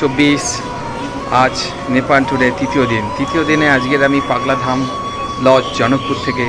চব্বিশ, আজ নেপাল ট্যুরে তৃতীয় দিন। তৃতীয় দিনে আজকের আমি পাগলা ধাম লজ জনকপুর থেকে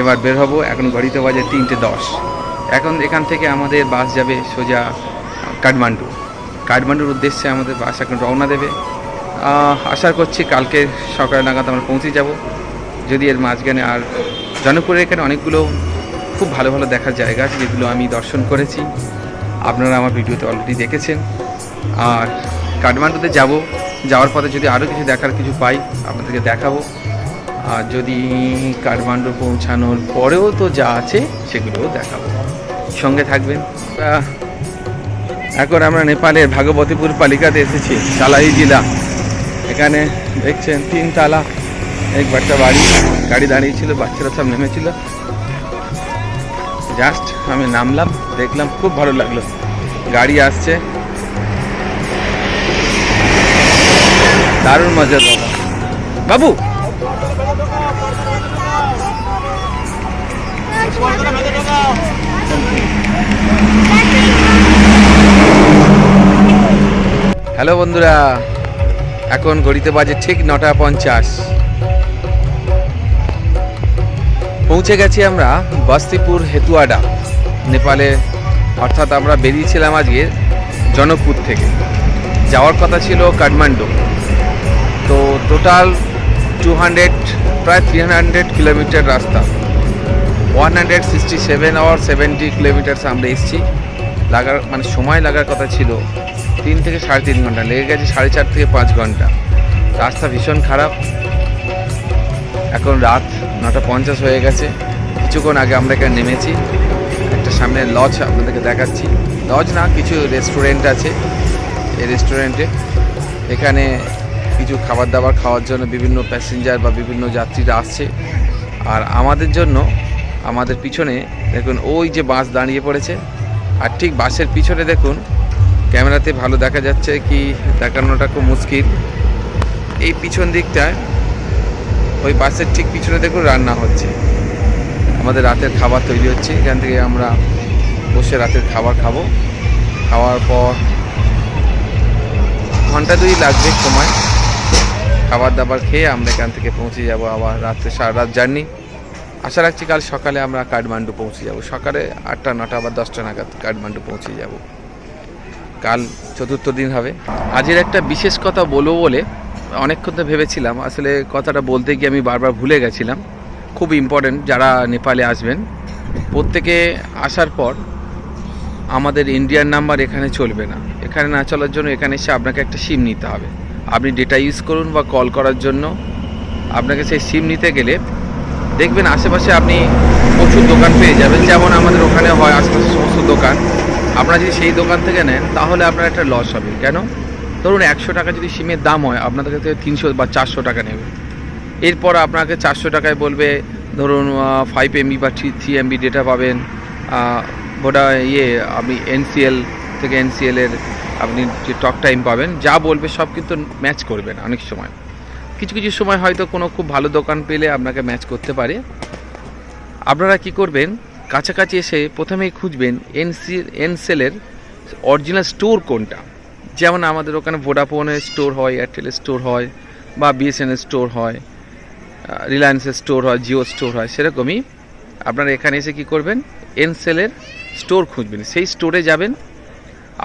এবার বের হব। এখন ঘড়িতে বাজে তিনটে দশ। এখন এখান থেকে আমাদের বাস যাবে সোজা কাঠমান্ডু। কাঠমান্ডুর উদ্দেশ্যে আমাদের বাস এখন রওনা দেবে। আশা করছি কালকে সকাল নাগাদ আমরা পৌঁছে যাব। যদি এর মাঝখানে আর জনকপুরের এখানে অনেকগুলো খুব ভালো ভালো দেখার জায়গা আছে যেগুলো আমি দর্শন করেছি। আপনারা আমার ভিডিওতে অলরেডি দেখেছেন। আর কাঠমান্ডুতে যাব, যাওয়ার পথে যদি আরও কিছু দেখার কিছু পাই, আপনাদেরকে দেখাবো। আর যদি কাঠমান্ডু পৌঁছানোর পরেও তো যা আছে, সেগুলোও দেখাবো। সঙ্গে থাকবেন। এখন আমরা নেপালের ভাগবতীপুর পালিকাতে এসেছি চালাই জেলা। এখানে দেখছেন তিন তালা, এক বাচ্চা বাড়ি, গাড়ি দাঁড়িয়েছিল, বাচ্চারা সব নেমেছিল। জাস্ট আমি নামলাম, দেখলাম, খুব ভালো লাগল। গাড়ি আসছে। দারুণ মজা বাবা বাবু! হ্যালো বন্ধুরা, এখন ঘড়িতে বাজে ঠিক নটা পঞ্চাশ। পৌঁছে গেছি আমরা বাস্তিপুর হেতুয়াডা, নেপালে। অর্থাৎ আমরা বেরিয়েছিলাম আজকে জনকপুর থেকে। যাওয়ার কথা ছিল কাঠমান্ডু। তো টোটাল টু হান্ড্রেড প্রায় থ্রি হান্ড্রেড কিলোমিটার রাস্তা। One hundred sixty seven or seventy kilometres আমরা এসেছি। লাগার মানে সময় লাগার কথা ছিল তিন থেকে সাড়ে তিন ঘণ্টা, লেগে গেছে সাড়ে চার থেকে পাঁচ ঘণ্টা। রাস্তা ভীষণ খারাপ। এখন রাত নটা পঞ্চাশ হয়ে গেছে। কিছুক্ষণ আগে আমরা এখানে নেমেছি। একটা সামনে লজ আপনাদেরকে দেখাচ্ছি। লজ না, কিছু রেস্টুরেন্ট আছে। এই রেস্টুরেন্টে এখানে কিছু খাবার দাবার খাওয়ার জন্য বিভিন্ন প্যাসেঞ্জার বা বিভিন্ন যাত্রীরা আসছে। আর আমাদের জন্য, আমাদের পিছনে দেখুন, ওই যে বাস দাঁড়িয়ে পড়েছে। আর ঠিক বাসের পিছনে দেখুন, ক্যামেরাতে ভালো দেখা যাচ্ছে কি দেখানোটা খুব মুশকিল। এই পিছন দিকটায়, ওই বাসের ঠিক পিছনে দেখুন রান্না হচ্ছে। আমাদের রাতের খাবার তৈরি হচ্ছে। এখান থেকে আমরা বসে রাতের খাবার খাব। খাওয়ার পর ঘণ্টা দুই লাগবে সময়। খাবার দাবার খেয়ে আমরা এখান থেকে পৌঁছে যাব আবার রাত্রে সারা রাত জার্নি। আশা রাখছি কাল সকালে আমরা কাঠমান্ডু পৌঁছে যাব। সকালে আটটা, নটা বা দশটা নাগাদ কাঠমান্ডু পৌঁছে যাব। কাল চতুর্থ দিন হবে। আজের একটা বিশেষ কথা বলব বলে অনেকক্ষণ তো ভেবেছিলাম। আসলে কথাটা বলতে গিয়ে আমি বারবার ভুলে গেছিলাম। খুব ইম্পর্টেন্ট যারা নেপালে আসবেন। প্রত্যেকে আসার পর আমাদের ইন্ডিয়ান নাম্বার এখানে চলবে না। এখানে না চলার জন্য এখানে এসে আপনাকে একটা সিম নিতে হবে। আপনি ডেটা ইউজ করুন বা কল করার জন্য। আপনাকে সেই সিম নিতে গেলে দেখবেন আশেপাশে আপনি প্রচুর দোকান পেয়ে যাবেন। যেমন আমাদের ওখানে হয় আশেপাশে সমস্ত দোকান। আপনারা যদি সেই দোকান থেকে নেন তাহলে আপনার একটা লস হবে। কেন? ধরুন একশো টাকা যদি সিমের দাম হয় আপনাদের কাছে তিনশো বা চারশো টাকা নেবে। এরপর আপনাকে চারশো টাকায় বলবে ধরুন ফাইভ এমবি বা থ্রি থ্রি এমবি ডেটা পাবেন। আহ, ইয়ে আপনি এনসিএল থেকে এনসিএলের আপনি যে টক টাইম পাবেন, যা বলবে সব কিন্তু ম্যাচ করবে না অনেক সময়। কিছু কিছু সময় হয়তো কোনো খুব ভালো দোকান পেলে আপনাকে ম্যাচ করতে পারে। আপনারা কি করবেন, কাছাকাছি এসে প্রথমেই খুঁজবেন এনসি এনসেলের অরিজিনাল স্টোর কোনটা। যেমন আমাদের ওখানে ভোডাফোনের স্টোর হয় এয়ারটেলের স্টোর হয়, বা বিএসএনএল স্টোর হয় রিলায়েন্সের স্টোর হয় জিও স্টোর হয়, সেরকমই আপনারা এখানে এসে কি করবেন এনসেলের স্টোর খুঁজবেন। সেই স্টোরে যাবেন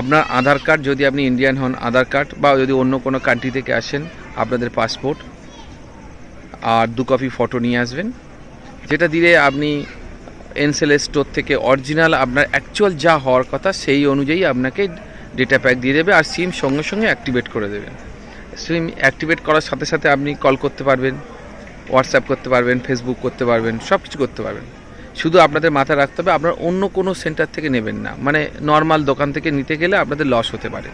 আপনার আধার কার্ড, যদি আপনি ইন্ডিয়ান হন আধার কার্ড, বা যদি অন্য কোনো কান্ট্রি থেকে আসেন, আপনাদের পাসপোর্ট আর দু কপি ফটো নিয়ে আসবেন। যেটা দিলে আপনি এনসেলের স্টোর থেকে অরিজিনাল আপনার অ্যাকচুয়াল যা হওয়ার কথা, সেই অনুযায়ী আপনাকে ডেটা প্যাক দিয়ে দেবে আর সিম সঙ্গে সঙ্গে অ্যাক্টিভেট করে দেবে। সিম অ্যাক্টিভেট করার সাথে সাথে আপনি কল করতে পারবেন হোয়াটসঅ্যাপ করতে পারবেন ফেসবুক করতে পারবেন সব কিছু করতে পারবেন। শুধু আপনাদের মাথায় রাখতে হবে, আপনার অন্য কোনো সেন্টার থেকে নেবেন না। মানে নর্মাল দোকান থেকে নিতে গেলে আপনাদের লস হতে পারে।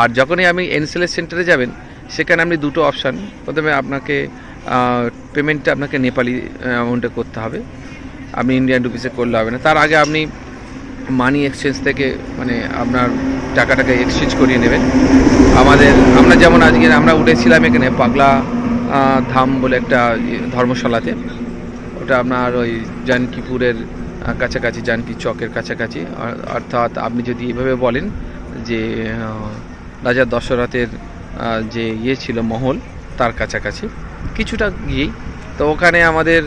আর যখনই আমি এনসেলের সেন্টারে যাবেন, সেখানে আপনি দুটো অপশান। প্রথমে আপনাকে পেমেন্টটা আপনাকে নেপালি অ্যামাউন্টে করতে হবে। আপনি ইন্ডিয়ান রুপিসে করলে হবে না। তার আগে আপনি মানি এক্সচেঞ্জ থেকে মানে আপনার টাকাটাকে এক্সচেঞ্জ করিয়ে নেবেন। আমাদের, আমরা যেমন আজকে, আমরা উঠেছিলাম এখানে পাগলা ধাম বলে একটা ধর্মশালাতে। ওটা আপনার ওই জানকিপুরের কাছাকাছি, জানকি চকের কাছাকাছি। অর্থাৎ আপনি যদি এভাবে বলেন যে রাজা দশরথের যে ইয়ে ছিল মহল, তার কাছাকাছি, কিছুটা গিয়েই। তো ওখানে আমাদের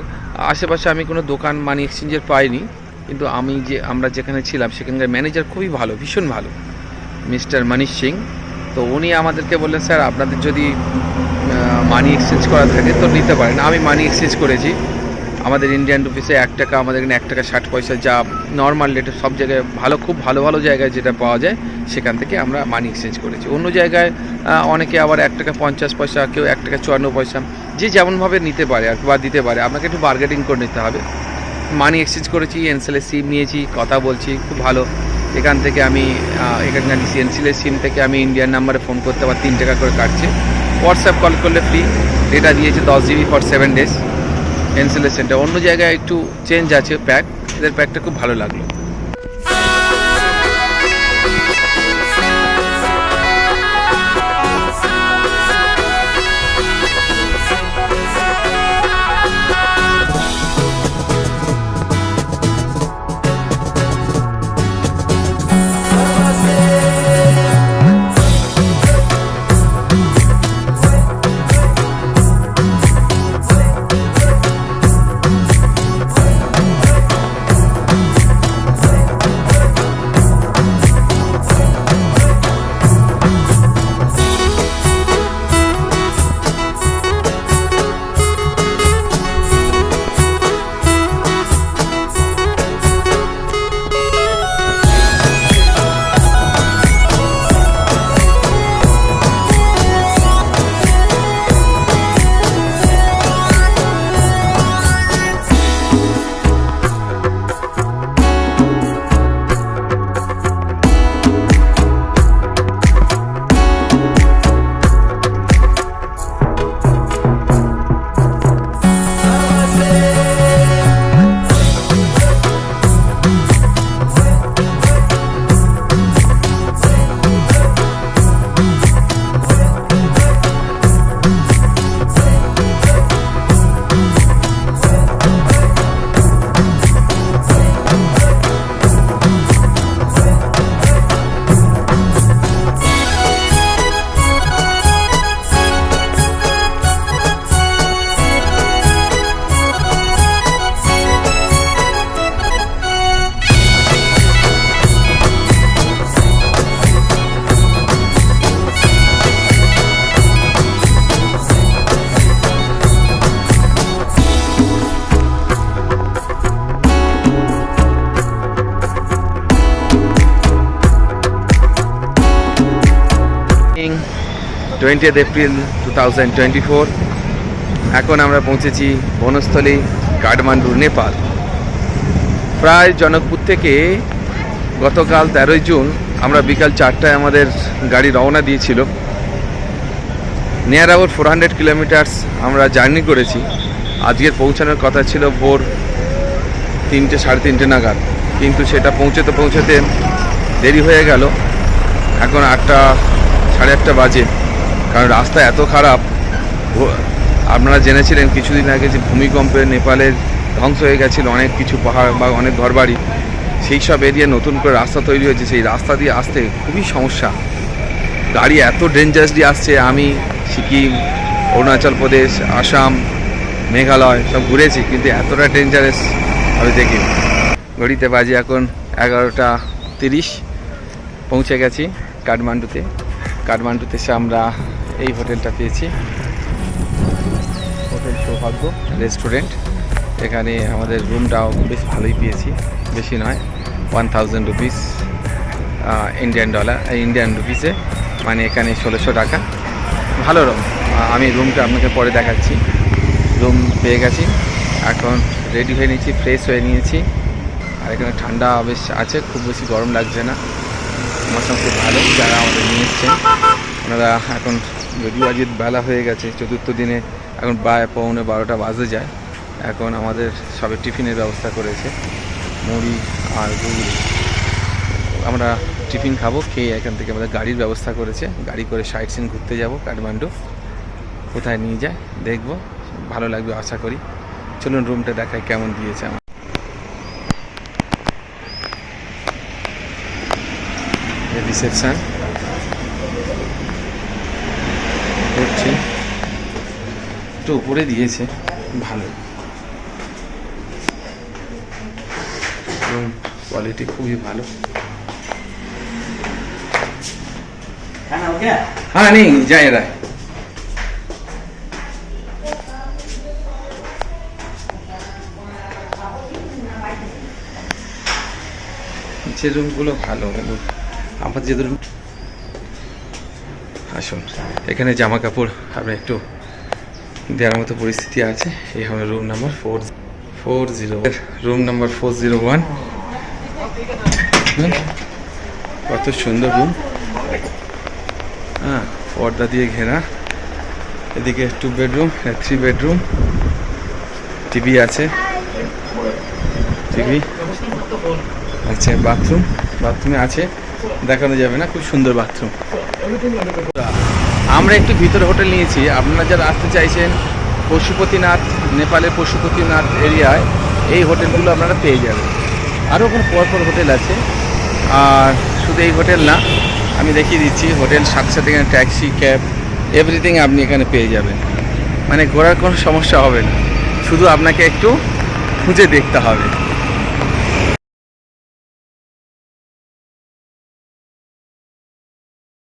আশেপাশে আমি কোনো দোকান মানি এক্সচেঞ্জের পাইনি, কিন্তু আমি যে, আমরা যেখানে ছিলাম, সেখানকার ম্যানেজার খুবই ভালো, ভীষণ ভালো মিস্টার মনীষ সিং। তো উনি আমাদেরকে বললেন, স্যার, আপনাদের যদি মানি এক্সচেঞ্জ করা থাকে, তো নিতে পারেন। আমি মানি এক্সচেঞ্জ করেছি। আমাদের ইন্ডিয়ান রুপিসে এক টাকা, আমাদের এখানে এক টাকা, ষাট পয়সা যা নর্মাল রেটে সব জায়গায় ভালো, খুব ভালো ভালো জায়গায় যেটা পাওয়া যায়, সেখান থেকে আমরা মানি এক্সচেঞ্জ করেছি। অন্য জায়গায় অনেকে আবার এক টাকা পঞ্চাশ পয়সা, কেউ এক টাকা চুয়ান্ন পয়সা, যে যেমনভাবে নিতে পারে আর বা দিতে পারে, আপনাকে একটু বার্গেটিং করে নিতে হবে। মানি এক্সচেঞ্জ করেছি এনসেলের সিম নিয়েছি, কথা বলছি, খুব ভালো। এখান থেকে আমি এখানকার এনসেলের সিম থেকে আমি ইন্ডিয়ান নাম্বারে ফোন করতে আবার তিন টাকা করে কাটছে। হোয়াটসঅ্যাপ কল করলে ফ্রি ডেটা দিয়েছে দশ জিবি ফর সেভেন ডেজ এনসেলের সেন্টার অন্য জায়গায় একটু চেঞ্জ আছে প্যাক এদের প্যাকটা খুব ভালো লাগল। Twentieth April two thousand twenty four এখন আমরা পৌঁছেছি বনস্থলী কাঠমান্ডু নেপাল। প্রায় জনকপুর থেকে গতকাল তেরোই জুন আমরা বিকাল চারটায় আমাদের গাড়ি রওনা দিয়েছিল। নিয়ার আবার ফোর হান্ড্রেড কিলোমিটার্স আমরা জার্নি করেছি। আজকের পৌঁছানোর কথা ছিল ভোর তিনটে, সাড়ে তিনটে নাগাদ। কিন্তু সেটা পৌঁছতে পৌঁছতে দেরি হয়ে গেল। এখন আটটা, সাড়ে আটটা বাজে। কারণ রাস্তা এত খারাপ আপনারা জেনেছিলেন কিছুদিন আগে যে ভূমিকম্পে নেপালের ধ্বংস হয়ে গেছিল অনেক কিছু পাহাড় বা অনেক ঘরবাড়ি। সেই সব এরিয়া নতুন করে রাস্তা তৈরি হয়েছে, সেই রাস্তা দিয়ে আসতে খুবই সমস্যা। গাড়ি এত ডেঞ্জারাসলি আসছে, আমি সিকিম, অরুণাচল প্রদেশ, আসাম, মেঘালয় সব ঘুরেছি, কিন্তু এতটা ডেঞ্জারাস আমি দেখিনি। ঘড়িতে বাজে এখন এগারোটা তিরিশ, পৌঁছে গেছি কাঠমান্ডুতে। কাঠমান্ডুতে এসে আমরা এই হোটেলটা পেয়েছি। হোটেল সৌভাগ্য রেস্টুরেন্ট। এখানে আমাদের রুমটাও বেশ ভালোই পেয়েছি। বেশি নয় one thousand rupees Indian dollar Indian রুপিসে মানে এখানে ষোলোশো টাকা। ভালো রুম। আমি রুমটা আপনাকে পরে দেখাচ্ছি। রুম পেয়ে গেছি। এখন রেডি হয়ে নিয়েছি ফ্রেশ হয়ে নিয়েছি। আর এখানে ঠান্ডা বেশ আছে, খুব বেশি গরম লাগছে না। মৌসুম খুব ভালো, যারা আমাদের নিয়ে এসছেন, ওনারা এখন যদিও আজকে বেলা হয়ে গেছে, চতুর্থ দিনে এখন বায় পৌনে বারোটা বাজে যায়। এখন আমাদের সবে টিফিনের ব্যবস্থা করেছে, মুড়ি আর ঘুগনি আমরা টিফিন খাব, খেয়ে এখান থেকে আমাদের গাড়ির ব্যবস্থা করেছে। গাড়ি করে সাইট সিন ঘুরতে যাব, কাঠমান্ডু। কোথায় নিয়ে যায়, দেখব। ভালো লাগবে আশা করি। চলুন রুমটা দেখায় কেমন দিয়েছে আমার রিসেপশন করছি একটু উপরে দিয়েছে ভালো রুম কোয়ালিটি খুবই ভালো खाना हो गया हाँ नहीं जा रहा है যে রুমগুলো ভালো এবং আমার যে রুম আসুন এখানে জামা কাপড় আপনার একটু দেওয়ার মতো পরিস্থিতি আছে, এই হবে room number four four zero room number four zero one কত সুন্দর রুম হ্যাঁ পর্দা দিয়ে ঘেরা। এদিকে two bedroom three bedroom TV আছে। টিভি আচ্ছা বাথরুম বাথরুমে আছে। দেখানো যাবে না, খুব সুন্দর বাথরুম আমরা একটু ভিতরে হোটেল নিয়েছি। আপনারা যারা আসতে চাইছেন, পশুপতিনাথ, নেপালের পশুপতিনাথ এরিয়ায়, এই হোটেলগুলো আপনারা পেয়ে যাবেন। আরও ওখানে পরপর হোটেল আছে? আর শুধু এই হোটেল না, আমি দেখিয়ে দিচ্ছি, হোটেল সাথে সাথে এখানে ট্যাক্সি, ক্যাব, এভরিথিং আপনি এখানে পেয়ে যাবেন। মানে ঘোরার কোনো সমস্যা হবে না। শুধু আপনাকে একটু খুঁজে দেখতে হবে।